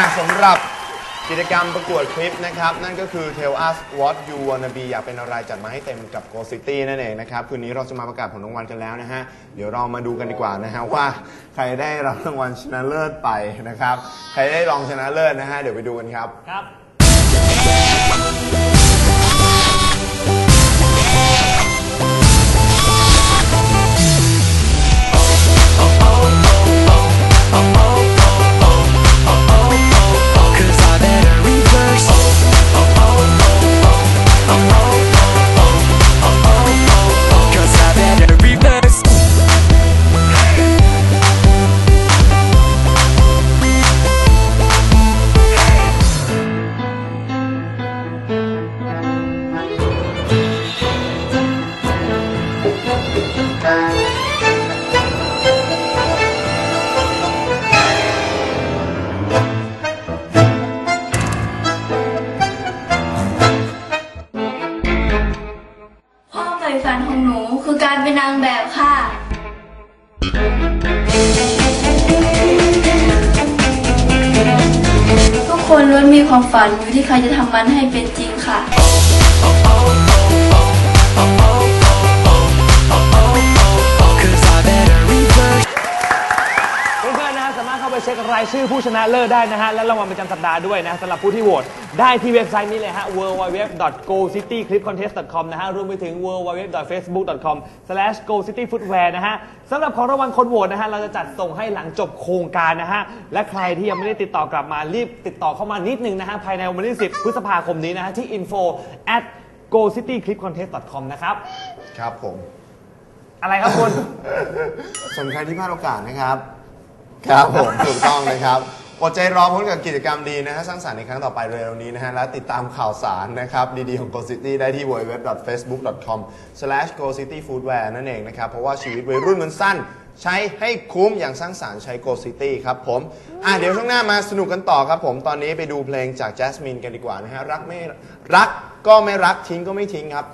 อะสำหรับกิจกรรมประกวดคลิปนะครับ นั่นก็คือ Tell us what you wanna be อยากเป็นอะไรจัดมาให้เต็มกับ Go City นั่นเองนะครับ คืนนี้เราจะมาประกาศผลรางวัลกันแล้วนะฮะ เดี๋ยวเรามาดูกันดีกว่านะฮะว่าใครได้รับรางวัลชนะเลิศไปนะครับ ใครได้รองชนะเลิศนะฮะ เดี๋ยวไปดูกันครับ ครับ ฝ่ฝันของหนูคือการเป็นนางแบบค่ะ ทุกคนล้วนมีความฝันอยู่ที่ใครจะทำมันให้เป็นจริงค่ะ เข้าไปเช็ครายชื่อผู้ชนะเลิศได้นะฮะ และรางวัลประจำสัปดาห์ด้วยนะสำหรับผู้ที่โหวตได้ที่เว็บไซต์นี้เลยฮะ www.gocityclipcontest.com นะฮะ รวมไปถึง www.facebook.com/gocityfootwear นะฮะสำหรับของรางวัลคนโหวตนะฮะ เราจะจัดส่งให้หลังจบโครงการนะฮะ และใครที่ยังไม่ได้ติดต่อกลับมารีบติดต่อเข้ามานิดนึงนะฮะ ภายในวันที่ 10 พฤษภาคมนี้นะฮะที่ info at gocityclipcontest.com นะครับ ครับผม อะไรครับคุณ ส่วนใครที่พลาดโอกาสนะครับ ครับผมถูกต้องนะครับอดใจรอพบกับกิจกรรมดีนะฮะสร้างสรรค์ในครั้งต่อไปเร็วๆนี้นะฮะและติดตามข่าวสารนะครับดีๆของ Go City ได้ที่ www.facebook.com/gocityfoodwear นั่นเองนะครับ เพราะว่าชีวิตวัยรุ่นมันสั้น ใช้ให้คุ้มอย่างสร้างสรรค์ใช้ Go City ครับผมอะเดี๋ยวช่วงหน้ามาสนุกกันต่อครับผมตอนนี้ไปดูเพลงจาก Jasmine กันดีกว่านะฮะรักไม่รักก็ไม่รักทิ้งก็ไม่ทิ้งครับ